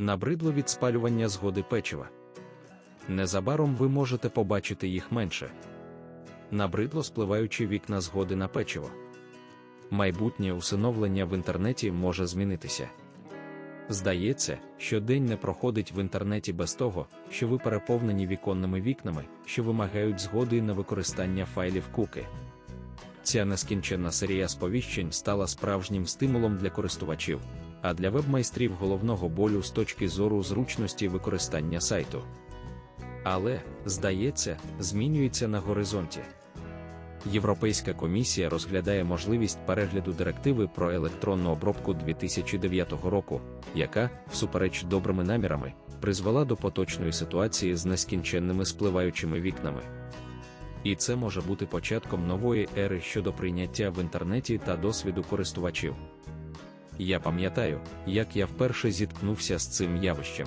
Набридло від спалювання згоди печива. Незабаром ви можете побачити їх менше. Набридло спливаючи вікна згоди на печиво. Майбутнє усиновлення в інтернеті може змінитися. Здається, що день не проходить в інтернеті без того, що ви переповнені віконними вікнами, що вимагають згоди на використання файлів куки. Ця нескінченна серія сповіщень стала справжнім стимулом для користувачів, а для веб-майстрів головного болю з точки зору зручності використання сайту. Але, здається, змінюється на горизонті. Європейська комісія розглядає можливість перегляду директиви про електронну обробку 2009 року, яка, всупереч добрими намірами, призвела до поточної ситуації з нескінченними спливаючими вікнами. І це може бути початком нової ери щодо прийняття в інтернеті та досвіду користувачів. Я пам'ятаю, як я вперше зіткнувся з цим явищем.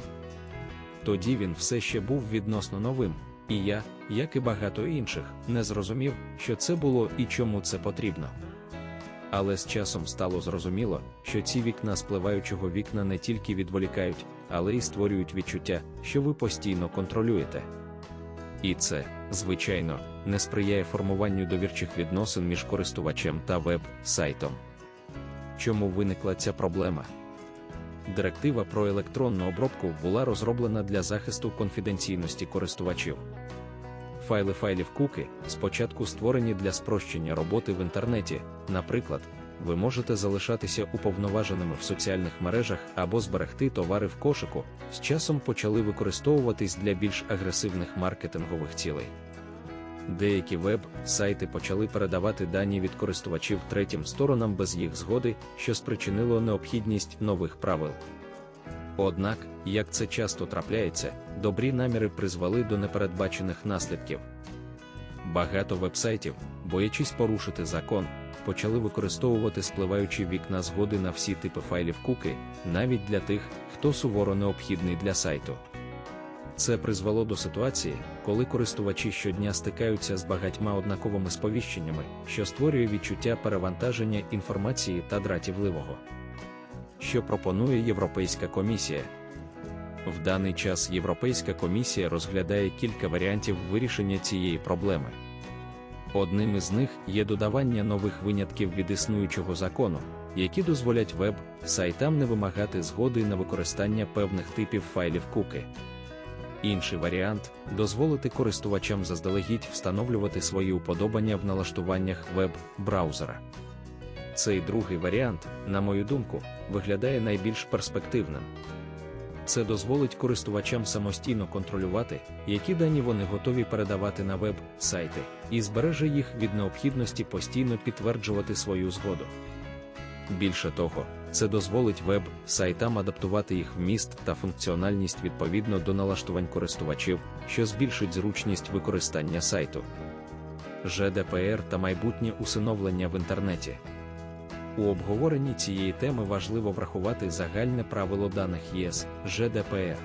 Тоді він все ще був відносно новим, і я, як і багато інших, не зрозумів, що це було і чому це потрібно. Але з часом стало зрозуміло, що ці вікна спливаючого вікна не тільки відволікають, але й створюють відчуття, що ви постійно контролюєте. І це, звичайно, не сприяє формуванню довірчих відносин між користувачем та веб-сайтом. Чому виникла ця проблема? Директива про електронну обробку була розроблена для захисту конфіденційності користувачів. Файли файлів куки спочатку створені для спрощення роботи в інтернеті, наприклад, ви можете залишатися уповноваженими в соціальних мережах або зберегти товари в кошику, з часом почали використовуватись для більш агресивних маркетингових цілей. Деякі веб-сайти почали передавати дані від користувачів третім сторонам без їх згоди, що спричинило необхідність нових правил. Однак, як це часто трапляється, добрі наміри призвели до непередбачених наслідків. Багато вебсайтів, боячись порушити закон, почали використовувати спливаючі вікна згоди на всі типи файлів куки, навіть для тих, хто суворо необхідний для сайту. Це призвело до ситуації, коли користувачі щодня стикаються з багатьма однаковими сповіщеннями, що створює відчуття перевантаження інформації та дратівливого. Що пропонує Європейська комісія? В даний час Європейська комісія розглядає кілька варіантів вирішення цієї проблеми. Одним із них є додавання нових винятків від існуючого закону, які дозволять веб-сайтам не вимагати згоди на використання певних типів файлів куки. Інший варіант дозволити користувачам заздалегідь встановлювати свої уподобання в налаштуваннях веб-браузера. Цей другий варіант, на мою думку, виглядає найбільш перспективним. Це дозволить користувачам самостійно контролювати, які дані вони готові передавати на веб-сайти, і збереже їх від необхідності постійно підтверджувати свою згоду. Більше того, це дозволить веб-сайтам адаптувати їх вміст та функціональність відповідно до налаштувань користувачів, що збільшить зручність використання сайту. ЖДПР та майбутнє усиновлення в інтернеті. У обговоренні цієї теми важливо врахувати загальне правило даних ЄС ЖДПР.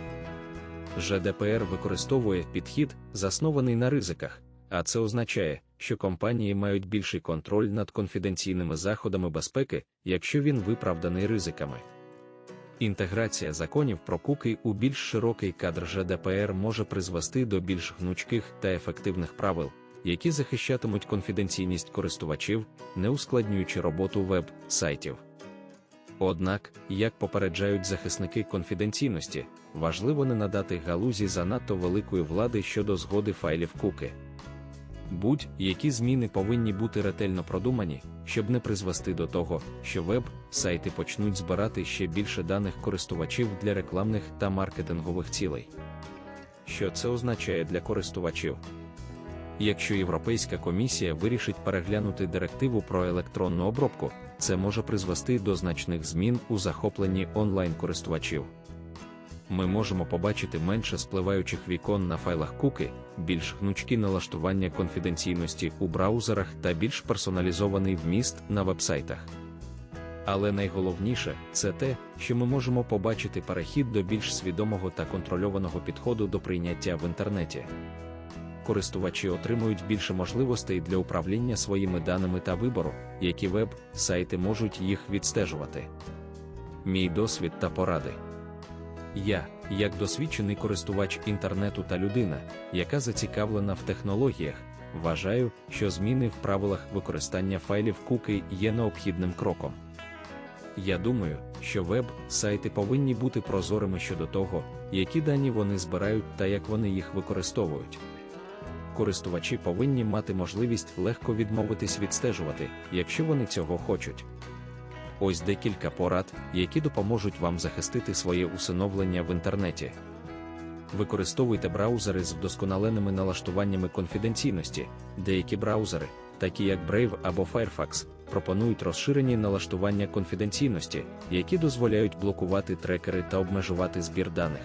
ЖДПР використовує підхід, заснований на ризиках, а це означає, що компанії мають більший контроль над конфіденційними заходами безпеки, якщо він виправданий ризиками. Інтеграція законів про куки у більш широкий кадр ЖДПР може призвести до більш гнучких та ефективних правил, які захищатимуть конфіденційність користувачів, не ускладнюючи роботу веб-сайтів. Однак, як попереджають захисники конфіденційності, важливо не надати галузі занадто великої влади щодо згоди файлів куки. Будь-які зміни повинні бути ретельно продумані, щоб не призвести до того, що веб-сайти почнуть збирати ще більше даних користувачів для рекламних та маркетингових цілей. Що це означає для користувачів? Якщо Європейська комісія вирішить переглянути директиву про електронну обробку, це може призвести до значних змін у захопленні онлайн-користувачів. Ми можемо побачити менше спливаючих вікон на файлах куки, більш гнучкі налаштування конфіденційності у браузерах та більш персоналізований вміст на вебсайтах. Але найголовніше це те, що ми можемо побачити перехід до більш свідомого та контрольованого підходу до прийняття в інтернеті користувачі отримують більше можливостей для управління своїми даними та вибору, які веб-сайти можуть їх відстежувати. Мій досвід та поради. Я, як досвідчений користувач інтернету та людина, яка зацікавлена в технологіях, вважаю, що зміни в правилах використання файлів куки є необхідним кроком. Я думаю, що веб-сайти повинні бути прозорими щодо того, які дані вони збирають та як вони їх використовують. Користувачі повинні мати можливість легко відмовитись відстежувати, якщо вони цього хочуть. Ось декілька порад, які допоможуть вам захистити своє усиновлення в інтернеті. Використовуйте браузери з вдосконаленими налаштуваннями конфіденційності. Деякі браузери, такі як Brave або Firefox, пропонують розширені налаштування конфіденційності, які дозволяють блокувати трекери та обмежувати збір даних.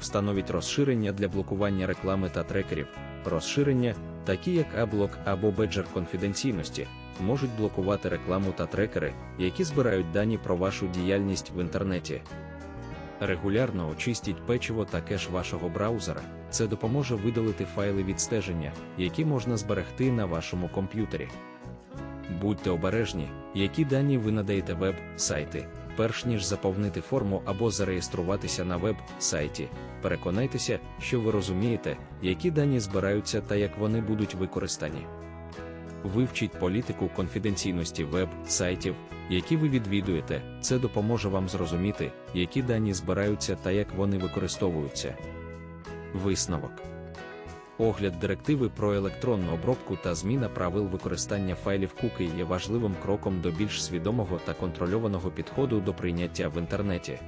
Встановіть розширення для блокування реклами та трекерів. Розширення, такі як ABLOCK або Badger конфіденційності, можуть блокувати рекламу та трекери, які збирають дані про вашу діяльність в інтернеті. Регулярно очистіть печиво та кеш вашого браузера. Це допоможе видалити файли відстеження, які можна зберегти на вашому комп'ютері. Будьте обережні, які дані ви надаєте веб-сайти, перш ніж заповнити форму або зареєструватися на веб-сайті. Переконайтеся, що ви розумієте, які дані збираються та як вони будуть використані. Вивчіть політику конфіденційності веб-сайтів, які ви відвідуєте, це допоможе вам зрозуміти, які дані збираються та як вони використовуються. Висновок Огляд директиви про електронну обробку та зміна правил використання файлів куки є важливим кроком до більш свідомого та контрольованого підходу до прийняття в інтернеті.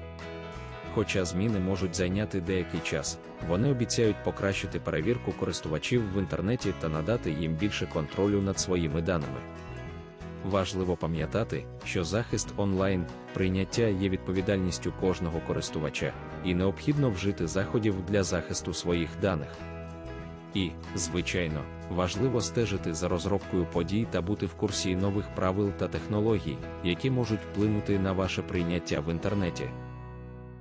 Хоча зміни можуть зайняти деякий час, вони обіцяють покращити перевірку користувачів в інтернеті та надати їм більше контролю над своїми даними. Важливо пам'ятати, що захист онлайн прийняття є відповідальністю кожного користувача, і необхідно вжити заходів для захисту своїх даних. І, звичайно, важливо стежити за розробкою подій та бути в курсі нових правил та технологій, які можуть вплинути на ваше прийняття в інтернеті.